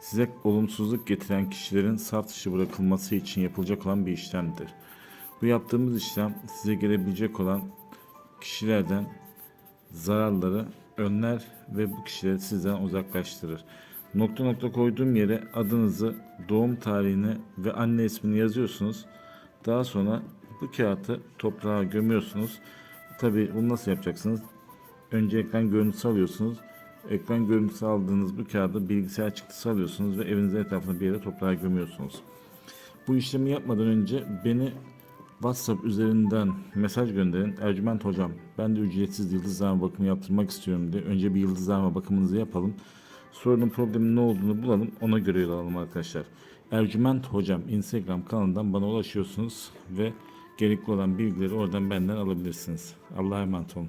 size olumsuzluk getiren kişilerin saf dışı bırakılması için yapılacak olan bir işlemdir. Bu yaptığımız işlem size gelebilecek olan kişilerden zararları önler ve bu kişileri sizden uzaklaştırır. Nokta nokta koyduğum yere adınızı, doğum tarihini ve anne ismini yazıyorsunuz. Daha sonra bu kağıtı toprağa gömüyorsunuz. Tabi bunu nasıl yapacaksınız? Önce ekran görüntüsü alıyorsunuz. Ekran görüntüsü aldığınız bu kağıdı bilgisayar çıktısı alıyorsunuz ve evinizin etrafında bir yere toprağa gömüyorsunuz. Bu işlemi yapmadan önce beni WhatsApp üzerinden mesaj gönderin. Ercüment hocam ben de ücretsiz yıldızlama bakımı yaptırmak istiyorum diye. Önce bir yıldızlama bakımınızı yapalım. Sorunun problemin ne olduğunu bulalım. Ona göre yol alalım arkadaşlar. Ercüment hocam Instagram kanalından bana ulaşıyorsunuz ve gerekli olan bilgileri oradan benden alabilirsiniz. Allah'a emanet olun.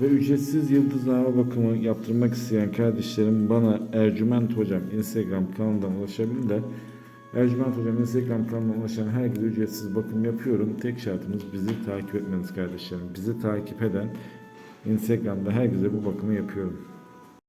Ve ücretsiz yıldızlama bakımı yaptırmak isteyen kardeşlerim bana Ercüment Hocam Instagram kanalından ulaşabilirler. Ercüment Hocam Instagram kanalına ulaşan herkese ücretsiz bakım yapıyorum. Tek şartımız bizi takip etmeniz kardeşlerim. Bizi takip eden Instagram'da herkese bu bakımı yapıyorum.